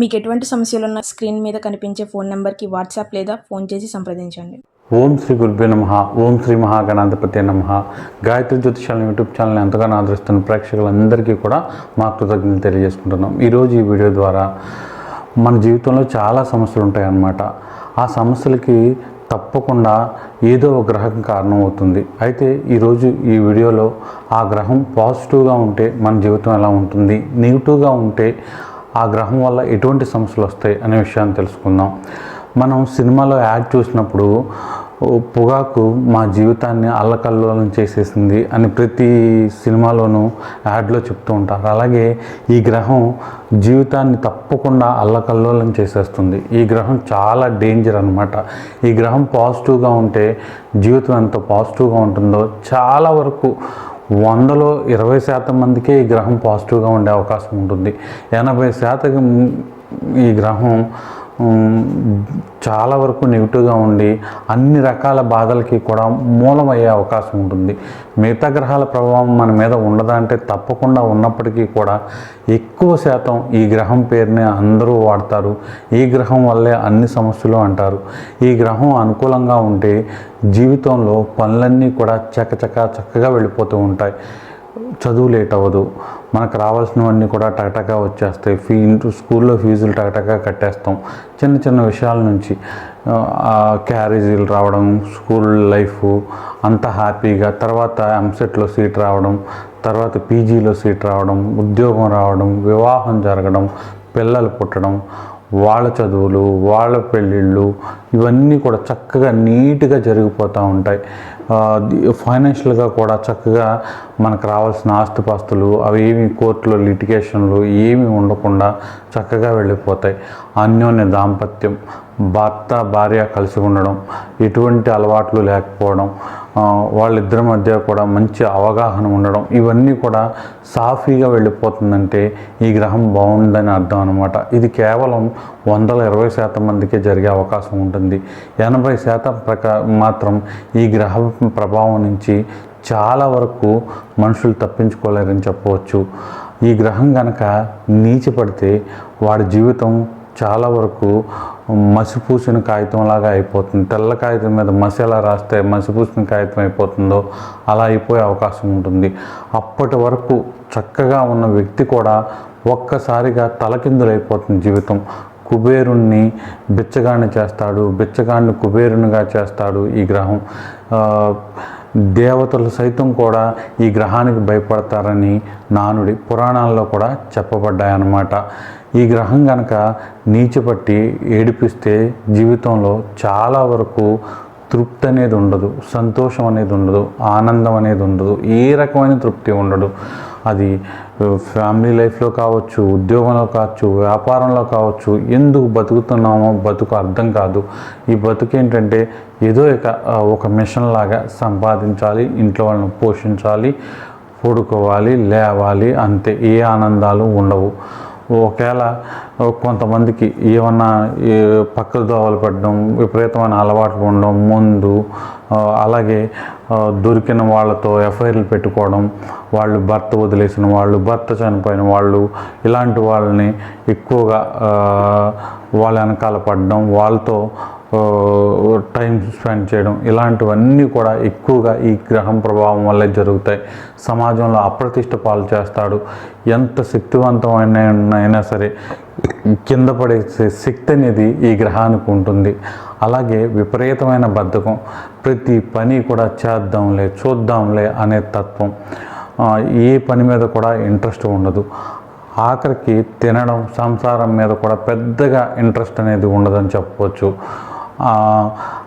మీకు ఎటువంటి సమస్యలు ఉన్న స్క్రీన్ మీద కనిపించే ఫోన్ నెంబర్కి వాట్సాప్ లేదా ఫోన్ చేసి సంప్రదించండి. ఓం శ్రీ గురుభ్యో నమ. ఓం శ్రీ మహాగణాధిపతి నమ. గాయత్రి జ్యోతిషాలను యూట్యూబ్ ఛానల్ ఎంతగానో ఆదరిస్తున్న ప్రేక్షకులందరికీ కూడా మా కృతజ్ఞతలు తెలియజేసుకుంటున్నాం. ఈరోజు ఈ వీడియో ద్వారా మన జీవితంలో చాలా సమస్యలు ఉంటాయన్నమాట. ఆ సమస్యలకి తప్పకుండా ఏదో ఒక గ్రహం కారణం అవుతుంది అయితే ఈరోజు ఈ వీడియోలో ఆ గ్రహం పాజిటివ్గా ఉంటే మన జీవితం ఎలా ఉంటుంది? నెగిటివ్గా ఉంటే ఆ గ్రహం వల్ల ఎటువంటి సమస్యలు వస్తాయి అనే విషయాన్ని తెలుసుకుందాం. మనం సినిమాలో యాడ్ చూసినప్పుడు పొగాకు మా జీవితాన్ని అల్లకల్లోలం చేసేసింది అని ప్రతి సినిమాలోనూ యాడ్లో చెప్తూ ఉంటారు. అలాగే ఈ గ్రహం జీవితాన్ని తప్పకుండా అల్లకల్లోలం చేసేస్తుంది. ఈ గ్రహం చాలా డేంజర్ అనమాట ఈ గ్రహం పాజిటివ్గా ఉంటే జీవితం ఎంత పాజిటివ్గా ఉంటుందో చాలా వరకు వందలో ఇరవై శాతం మందికే ఈ గ్రహం పాజిటివ్గా ఉండే అవకాశం ఉంటుంది. ఎనభై శాతం ఈ గ్రహం చాలా వరకు నెగిటివ్గా ఉండి అన్ని రకాల బాధలకి కూడా మూలమయ్యే అవకాశం ఉంటుంది. మిగతా గ్రహాల ప్రభావం మన మీద ఉండదంటే తప్పకుండా ఉన్నప్పటికీ కూడా ఎక్కువ శాతం ఈ గ్రహం పేరునే అందరూ వాడతారు. ఈ గ్రహం వల్లే అన్ని సమస్యలు అంటారు. ఈ గ్రహం అనుకూలంగా ఉంటే జీవితంలో పనులన్నీ కూడా చకచక చక్కగా వెళ్ళిపోతూ ఉంటాయి. చదువు లేట్ అవ్వదు. మనకు రావాల్సినవన్నీ కూడా టకటకా వచ్చేస్తాయి. ఫీ స్కూల్లో ఫీజులు టకటకా కట్టేస్తాం. చిన్న చిన్న విషయాల నుంచి క్యారేజీలు రావడం స్కూల్ లైఫ్ అంత హ్యాపీగా తర్వాత ఎంసెట్లో సీట్ రావడం తర్వాత పీజీలో సీట్ రావడం ఉద్యోగం రావడం వివాహం జరగడం పిల్లలు పుట్టడం వాళ్ళ చదువులు వాళ్ళ పెళ్ళిళ్ళు ఇవన్నీ కూడా చక్కగా నీట్గా జరిగిపోతూ ఉంటాయి. ఫైనాన్షియల్గా కూడా చక్కగా మనకు రావాల్సిన ఆస్తిపాస్తులు అవి ఏమి కోర్టులో లిటిగేషన్లు ఏమి ఉండకుండా చక్కగా వెళ్ళిపోతాయి. అన్యోన్య దాంపత్యం భర్త భార్య కలిసి ఉండడం ఎటువంటి అలవాట్లు లేకపోవడం వాళ్ళిద్దరి మధ్య కూడా మంచి అవగాహన ఉండడం ఇవన్నీ కూడా సాఫీగా వెళ్ళిపోతుందంటే ఈ గ్రహం బాగుందని అర్థం అనమాట ఇది కేవలం వందల ఇరవై శాతం మందికే జరిగే అవకాశం ఉంటుంది. ఎనభై శాతం ప్రకా మాత్రం ఈ గ్రహ ప్రభావం నుంచి చాలా వరకు మనుషులు తప్పించుకోలేరని చెప్పవచ్చు. ఈ గ్రహం కనుక నీచిపడితే వాడి జీవితం చాలా వరకు మసిపూసిన కాగితంలాగా అయిపోతుంది. తెల్ల కాగితం మీద మసి ఎలా రాస్తే మసిపూసిన కాగితం అయిపోతుందో అలా అయిపోయే అవకాశం ఉంటుంది. అప్పటి వరకు చక్కగా ఉన్న వ్యక్తి కూడా ఒక్కసారిగా తలకిందులైపోతుంది జీవితం. కుబేరుణ్ణి బిచ్చగాన్ని చేస్తాడు బిచ్చగాన్ని కుబేరునిగా చేస్తాడు ఈ గ్రహం. దేవతలు సైతం కూడా ఈ గ్రహానికి భయపడతారని నానుడి పురాణాల్లో కూడా చెప్పబడ్డాయన్నమాట. ఈ గ్రహం కనుక నీచిపట్టి ఏడిపిస్తే జీవితంలో చాలా వరకు తృప్తి అనేది ఉండదు సంతోషం అనేది ఉండదు ఆనందం అనేది ఉండదు ఏ రకమైన తృప్తి ఉండదు. అది ఫ్యామిలీ లైఫ్లో కావచ్చు ఉద్యోగంలో కావచ్చు వ్యాపారంలో కావచ్చు ఎందుకు బతుకుతున్నామో బతుకు అర్థం కాదు. ఈ బతుకు ఏంటంటే ఏదో ఒక ఒక మిషన్ లాగా సంపాదించాలి ఇంట్లో వాళ్ళని పోషించాలి పడుకోవాలి లేవాలి అంతే ఏ ఆనందాలు ఉండవు. ఒకవేళ కొంతమందికి ఏమన్నా ఈ పక్కల దోవలు పెట్టడం విపరీతమైన అలవాట్లు ఉండడం ముందు అలాగే దొరికిన వాళ్ళతో ఎఫ్ఐఆర్లు పెట్టుకోవడం వాళ్ళు భర్త వదిలేసిన వాళ్ళు భర్త చనిపోయిన వాళ్ళు ఇలాంటి వాళ్ళని ఎక్కువగా వాళ్ళ వెనకాల పడడం వాళ్ళతో టైం స్పెండ్ చేయడం ఇలాంటివన్నీ కూడా ఎక్కువగా ఈ గ్రహం ప్రభావం వల్లే జరుగుతాయి. సమాజంలో అప్రతిష్ట పాలు చేస్తాడు. ఎంత శక్తివంతమైన అయినా సరే కింద పడే శక్తి అనేది ఈ గ్రహానికి ఉంటుంది. అలాగే విపరీతమైన బద్ధకం. ప్రతి పని కూడా చేద్దాంలే చూద్దాంలే అనే తత్వం. ఏ పని మీద కూడా ఇంట్రెస్ట్ ఉండదు. ఆఖరికి తినడం సంసారం మీద కూడా పెద్దగా ఇంట్రెస్ట్ అనేది ఉండదని చెప్పవచ్చు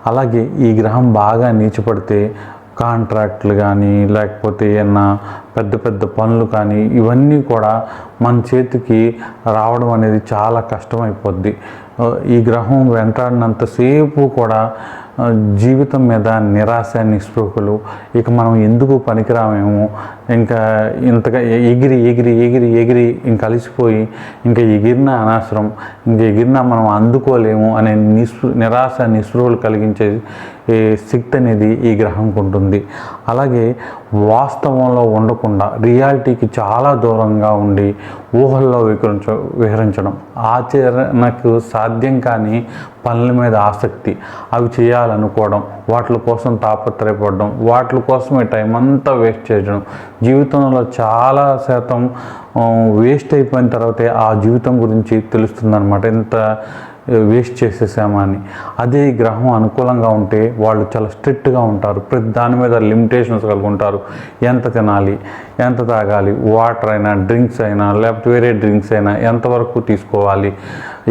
అలాగే ఈ గ్రహం బాగా నీచిపడితే కాంట్రాక్ట్లు కానీ లేకపోతే ఏమన్నా పెద్ద పెద్ద పనులు కానీ ఇవన్నీ కూడా మన చేతికి రావడం అనేది చాలా కష్టమైపోద్ది. ఈ గ్రహం వెంటాడినంతసేపు కూడా జీవితం మీద నిరాశ నిస్పృహలు ఇక మనం ఎందుకు పనికిరామేమో ఇంకా ఇంతగా ఎగిరి ఎగిరి ఎగిరి ఎగిరి ఇంక కలిసిపోయి ఇంకా ఎగిరిన అనవసరం ఇంకా ఎగిరినా మనం అందుకోలేము అనే నిస్పృ నిరాశ నిస్పృహలు కలిగించే శక్తి అనేది ఈ గ్రహంకు ఉంటుంది. అలాగే వాస్తవంలో ఉండకుండా రియాలిటీకి చాలా దూరంగా ఉండి ఊహల్లో వికరించ విహరించడం ఆచరణకు సాధ్యం కాని పనుల మీద ఆసక్తి అవి చేయాలనుకోవడం వాటి కోసం తాపత్రయపడడం వాటి కోసమే టైం అంతా వేస్ట్ చేయడం జీవితంలో చాలా శాతం వేస్ట్ అయిపోయిన తర్వాతే ఆ జీవితం గురించి తెలుస్తుందన్నమాట. ఎంత వేస్ట్ చేసేసామా అని. అదే గ్రహం అనుకూలంగా ఉంటే వాళ్ళు చాలా స్ట్రిక్ట్గా ఉంటారు. ప్రతి దాని మీద లిమిటేషన్స్ కలిగి ఉంటారు. ఎంత తినాలి ఎంత తాగాలి వాటర్ అయినా డ్రింక్స్ అయినా లేకపోతే వేరే డ్రింక్స్ అయినా ఎంతవరకు తీసుకోవాలి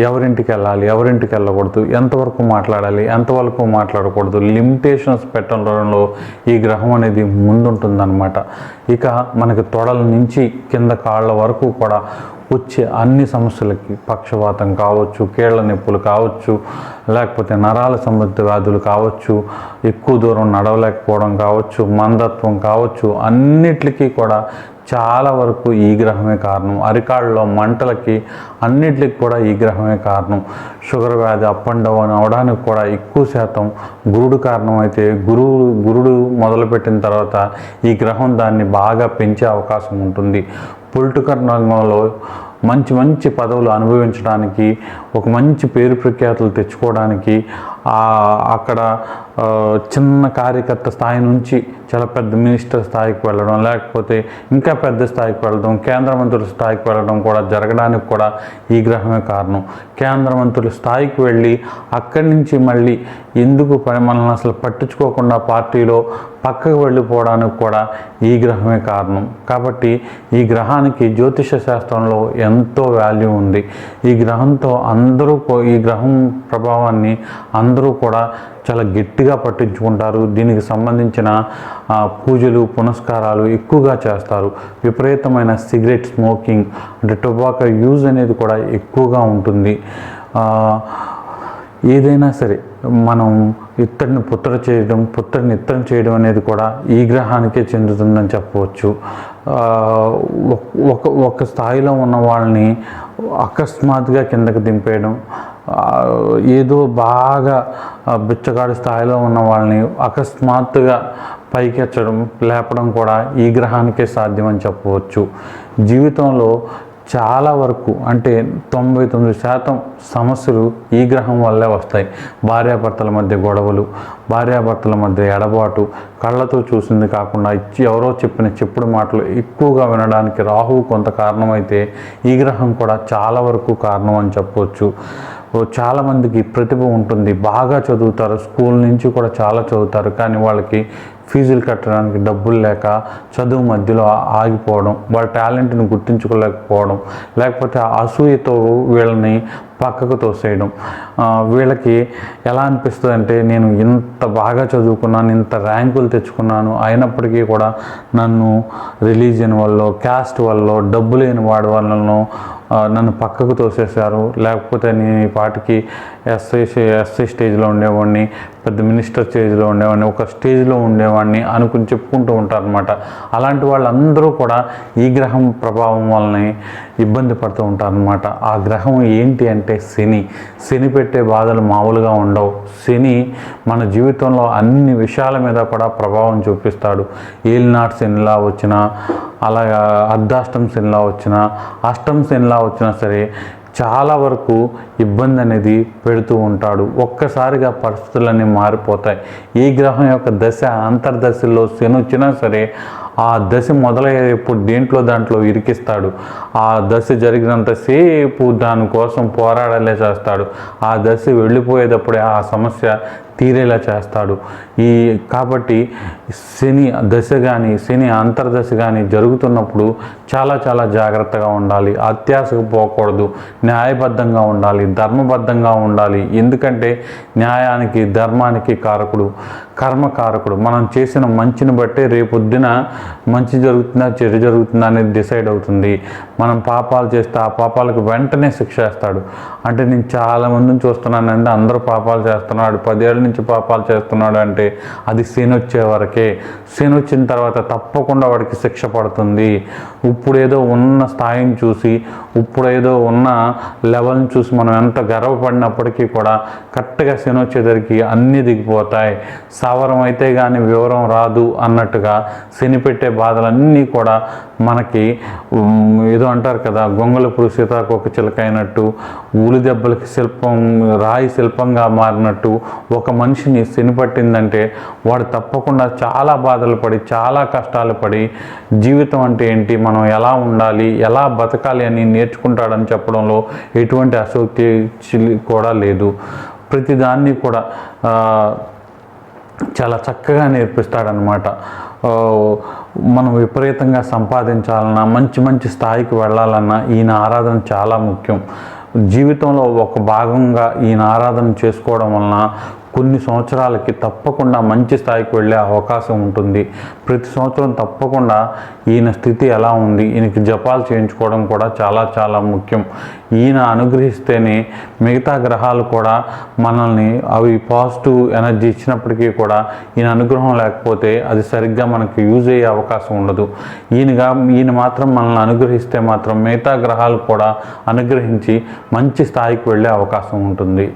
ఎవరింటికి వెళ్ళాలి ఎవరింటికి వెళ్ళకూడదు ఎంతవరకు మాట్లాడాలి ఎంతవరకు మాట్లాడకూడదు లిమిటేషన్స్ పెట్టడంలో ఈ గ్రహం అనేది ముందుంటుందన్నమాట. ఇక మనకి తొడల నుంచి కింద కాళ్ళ వరకు కూడా వచ్చే అన్ని సమస్యలకి పక్షవాతం కావచ్చు కీళ్ళ నొప్పులు కావచ్చు లేకపోతే నరాల సంబంధిత వ్యాధులు కావచ్చు ఎక్కువ దూరం నడవలేకపోవడం కావచ్చు మందత్వం కావచ్చు అన్నిటికీ కూడా చాలా వరకు ఈ గ్రహమే కారణం. అరికాళ్ళలో మంటలకి అన్నిటికి కూడా ఈ గ్రహమే కారణం. షుగర్ వ్యాధి అప్ అండ్ డౌన్ అవడానికి కూడా ఎక్కువ శాతం గురుడు కారణం అయితే గురువు గురుడు మొదలుపెట్టిన తర్వాత ఈ గ్రహం దాన్ని బాగా పెంచే అవకాశం ఉంటుంది. పొలిటికల్ రంగంలో మంచి మంచి పదవులు అనుభవించడానికి ఒక మంచి పేరు ప్రఖ్యాతులు తెచ్చుకోవడానికి అక్కడ చిన్న కార్యకర్త స్థాయి నుంచి చాలా పెద్ద మినిస్టర్ స్థాయికి వెళ్ళడం లేకపోతే ఇంకా పెద్ద స్థాయికి వెళ్ళడం కేంద్ర మంత్రుల స్థాయికి వెళ్ళడం కూడా జరగడానికి కూడా ఈ గ్రహమే కారణం. కేంద్ర మంత్రుల స్థాయికి వెళ్ళి అక్కడి నుంచి మళ్ళీ ఎందుకు మనల్ని అసలు పట్టించుకోకుండా పార్టీలో పక్కకు వెళ్ళిపోవడానికి కూడా ఈ గ్రహమే కారణం. కాబట్టి ఈ గ్రహానికి జ్యోతిష శాస్త్రంలో ఎంతో వాల్యూ ఉంది. ఈ గ్రహంతో అందరూ ఈ గ్రహం ప్రభావాన్ని అందరూ అందరూ కూడా చాలా గట్టిగా పట్టించుకుంటారు. దీనికి సంబంధించిన పూజలు పునస్కారాలు ఎక్కువగా చేస్తారు. విపరీతమైన సిగరెట్ స్మోకింగ్ అంటే టొబాకో యూజ్ అనేది కూడా ఎక్కువగా ఉంటుంది. ఏదైనా సరే మనం ఇత్తడిని పుత్ర చేయడం పుత్రని ఇత్తడి చేయడం అనేది కూడా ఈ గ్రహానికే చెందుతుందని చెప్పవచ్చు. ఒక ఒక స్థాయిలో ఉన్న వాళ్ళని అకస్మాత్తుగా కిందకు దింపేయడం ఏదో బాగా బిచ్చగాడి స్థాయిలో ఉన్న వాళ్ళని అకస్మాత్తుగా పైకెచ్చడం లేపడం కూడా ఈ గ్రహానికే సాధ్యమని చెప్పవచ్చు. జీవితంలో చాలా వరకు అంటే తొంభై తొమ్మిది శాతం సమస్యలు ఈ గ్రహం వల్లే వస్తాయి. భార్యాభర్తల మధ్య గొడవలు భార్యాభర్తల మధ్య ఎడబాటు కళ్ళతో చూసింది కాకుండా ఇచ్చి ఎవరో చెప్పిన చెప్పుడు మాటలు ఎక్కువగా వినడానికి రాహువు కొంత కారణమైతే ఈ గ్రహం కూడా చాలా వరకు కారణం అని చెప్పవచ్చు. చాలామందికి ప్రతిభ ఉంటుంది. బాగా చదువుతారు. స్కూల్ నుంచి కూడా చాలా చదువుతారు. కానీ వాళ్ళకి ఫీజులు కట్టడానికి డబ్బులు లేక చదువు మధ్యలో ఆగిపోవడం వాళ్ళ టాలెంట్ని గుర్తించుకోలేకపోవడం లేకపోతే అసూయతో వీళ్ళని పక్కకు తోసేయడం. వీళ్ళకి ఎలా అనిపిస్తుంది అంటే నేను ఇంత బాగా చదువుకున్నాను ఇంత ర్యాంకులు తెచ్చుకున్నాను అయినప్పటికీ కూడా నన్ను రిలీజియన్ వల్ల క్యాస్ట్ వల్ల డబ్బు లేని వాడి వల్లనో నన్ను పక్కకు తోసేశారు. లేకపోతే నేను ఈ పాటికి ఎస్ఐ ఎస్ఐ స్టేజ్లో ఉండేవాడిని. పెద్ద మినిస్టర్ స్టేజ్లో ఉండేవాడిని ఒక స్టేజ్లో ఉండేవాడిని అనుకుని చెప్పుకుంటూ ఉంటారు అనమాట అలాంటి వాళ్ళందరూ కూడా ఈ గ్రహం ప్రభావం వల్లనే ఇబ్బంది పడుతూ ఉంటారు అనమాట ఆ గ్రహం ఏంటి అంటే శని. శని పెట్టే బాధలు మామూలుగా ఉండవు. శని మన జీవితంలో అన్ని విషయాల మీద కూడా ప్రభావం చూపిస్తాడు. ఏలినాటి శనిలా వచ్చినా అలాగా అర్ధాష్టం శనిలా వచ్చినా అష్టం శనిలా వచ్చినా సరే చాలా వరకు ఇబ్బంది అనేది పెడుతూ ఉంటాడు. ఒక్కసారిగా పరిస్థితులన్నీ మారిపోతాయి. ఈ గ్రహం యొక్క దశ అంతర్దశల్లో శని వచ్చినా సరే ఆ దశ మొదలయ్యేప్పుడు దేంట్లో దాంట్లో ఇరికిస్తాడు. ఆ దశ జరిగినంతసేపు దానికోసం పోరాడలే చేస్తాడు. ఆ దశ వెళ్ళిపోయేటప్పుడే ఆ సమస్య తీరేలా చేస్తాడు. ఈ కాబట్టి శని దశ కానీ శని అంతర్దశ కానీ జరుగుతున్నప్పుడు చాలా చాలా జాగ్రత్తగా ఉండాలి. అత్యాశకు పోకూడదు. న్యాయబద్ధంగా ఉండాలి. ధర్మబద్ధంగా ఉండాలి. ఎందుకంటే న్యాయానికి ధర్మానికి కారకుడు. కర్మకారకుడు. మనం చేసిన మంచిని బట్టే రేపొద్దున మంచి జరుగుతుందా చెడు జరుగుతుందా అనేది డిసైడ్ అవుతుంది. మనం పాపాలు చేస్తే ఆ పాపాలకు వెంటనే శిక్ష వేస్తాడు. అంటే నేను చాలా మందిని చూస్తున్నానంటే అందరూ పాపాలు చేస్తున్నాడు. పదేళ్ళ నుంచి పాపాలు చేస్తున్నాడు అంటే అది శని వచ్చే వరకే. శని వచ్చిన తర్వాత తప్పకుండా వాడికి శిక్ష పడుతుంది. ఇప్పుడేదో ఉన్న స్థాయిని చూసి ఇప్పుడేదో ఉన్న లెవెల్ని చూసి మనం ఎంత గర్వపడినప్పటికీ కూడా కరెక్ట్గా శని వచ్చేసరికి అన్నీ దిగిపోతాయి. సవరం అయితే కానీ వివరం రాదు అన్నట్టుగా శనిపెట్టే బాధలన్నీ కూడా మనకి ఏదో అంటారు కదా గొంగళపురు సీతాకోక చిలక అయినట్టు ఊలి దెబ్బలకి శిల్పం రాయి శిల్పంగా మారినట్టు ఒక మనిషిని శనిపట్టిందంటే వాడు తప్పకుండా చాలా బాధలు పడి చాలా కష్టాలు పడి జీవితం అంటే ఏంటి మనం ఎలా ఉండాలి ఎలా బతకాలి అని నేర్చుకుంటాడని చెప్పడంలో ఎటువంటి అసోక్తి కూడా లేదు. ప్రతిదాన్ని కూడా చాలా చక్కగా నేర్పిస్తాడనమాట మనం విపరీతంగా సంపాదించాలన్నా మంచి మంచి స్థాయికి వెళ్ళాలన్నా ఈయన ఆరాధన చాలా ముఖ్యం. జీవితంలో ఒక భాగంగా ఈయన ఆరాధన చేసుకోవడం వలన కొన్ని సంవత్సరాలకి తప్పకుండా మంచి స్థాయికి వెళ్ళే అవకాశం ఉంటుంది. ప్రతి సంవత్సరం తప్పకుండా ఈయన స్థితి ఎలా ఉంది ఈయనకి జపాలు చేయించుకోవడం కూడా చాలా చాలా ముఖ్యం. ఈయన అనుగ్రహిస్తేనే మిగతా గ్రహాలు కూడా మనల్ని అవి పాజిటివ్ ఎనర్జీ ఇచ్చినప్పటికీ కూడా ఈయన అనుగ్రహం లేకపోతే అది సరిగ్గా మనకి యూజ్ అయ్యే అవకాశం ఉండదు. ఈయనగా ఈయన మాత్రం మనల్ని అనుగ్రహిస్తే మాత్రం మిగతా గ్రహాలు కూడా అనుగ్రహించి మంచి స్థాయికి వెళ్ళే అవకాశం ఉంటుంది.